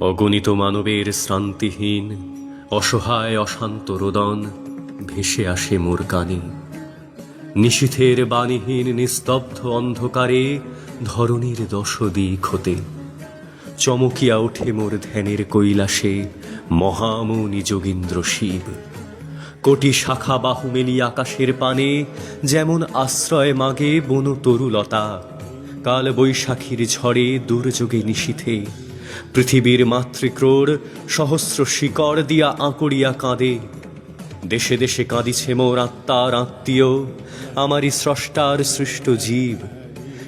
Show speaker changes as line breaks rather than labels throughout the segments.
অগণিত মানবের শ্রান্তিহীন, অসহায়, অশান্ত রোদন ভেসে আসে মোর কানে। নিশীথের বাণীহীন, নিস্তব্ধ অন্ধকারে ধরণীর দশদিক হতে। চমকিয়া ওঠে মোর ধ্যানের কৈলাসে মহামৌনি যোগীন্দ্র শিব। কোটি শাখা বাহু মেলি আকাশের পানে যেমন আশ্রয় মাগে বন তরুলতা। কাল বৈশাখীর ঝড়ে দুর্যোগে নিশীথে পৃথিবীর মাতৃক্রোড় সহস্র শিকড় দিয়া আঁকড়িয়া কাঁদে। দেশে দেশে কাঁদিছে মোর আত্মার আত্মীয়, আমারই স্রষ্টার সৃষ্ট জীব।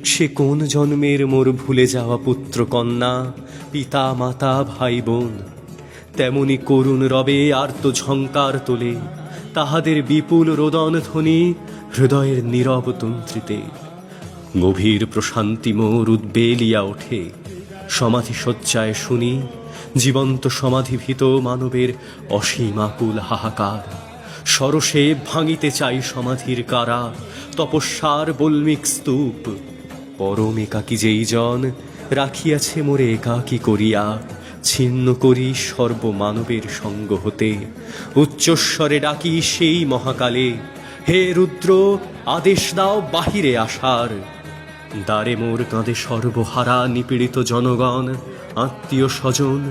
সে কোন জন্মের মোর ভুলে যাওয়া পুত্র কন্যা, পিতা, মাতা, ভাই, বোন? তেমনি করুণ রবে আর্ত ঝঙ্কার তোলে, তাহাদের বিপুল রোদন ধ্বনি হৃদয়ের নীরব তন্ত্রিতে। গভীর প্রশান্তি মোর উদ্বেলিয়া ওঠে। সমাধি শয্যায় শুনি, জীবন্ত সমাধিভীত মানবের অসীম আকুল হাহাকার। সরসে ভাঙিতে চাই সমাধির কারা, তপস্যার বল্মিক স্তূপ। পরম একাকী যেই জন, রাখিয়াছে মোরে একাকী করিয়া, ছিন্ন করি সর্বমানবের সঙ্গ হতে। উচ্চস্বরে ডাকি সেই মহাকালে, হে রুদ্র, আদেশ দাও বাহিরে আসার। দ্বারে মোর কাঁদে সর্বহারা নিপীড়িত জনগণ, আত্মীয় স্বজন,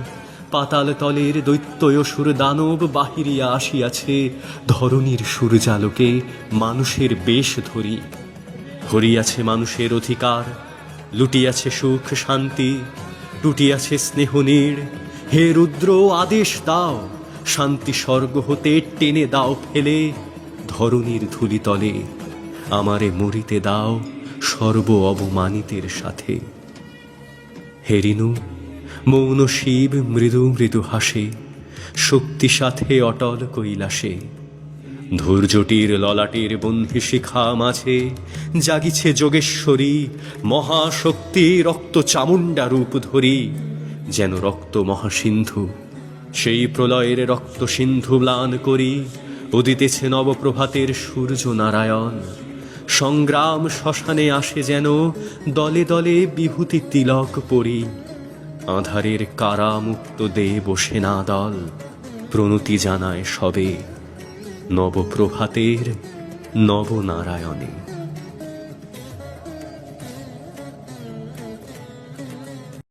পাতাল তলের দৈত্যয় সুর দানব বাহিরিয়া আসিয়াছে ধরণীর সূর্যালোকে মানুষের বেশ ধরি। হরিয়াছে মানুষের অধিকার, লুটিয়াছে সুখ শান্তি টুটিয়াছে স্নেহ নীড়। হে রুদ্র, আদেশ দাও, শান্তি স্বর্গ হতে টেনে দাও ফেলে, ধরণীর ধুলিতলে আমারে মরিতে দাও। সর্ব অবমানিতের সাথে। হেরিনু মৌন শিব মৃদু মৃদু হাসে, শক্তি সাথে অটল কৈলাসে। ধৈর্যটির ললাটের বন্ধি শিখা মাঝে, জাগিছে যোগেশ্বরী, মহাশক্তি রক্ত চামুণ্ডা রূপ ধরি, যেন রক্ত মহাসিন্ধু, সেই প্রলয়ের রক্ত সিন্ধু ম্লান করি, উদিতেছে নবপ্রভাতের সূর্য নারায়ণ। সংগ্রাম শ্মশানে আসে যেন দলে দলে বিভূতি তিলক পরি। আধারের কারামুক্ত বসে না দল প্রণতি জানায় সবে নবপ্রভাতের নবনারায়ণে।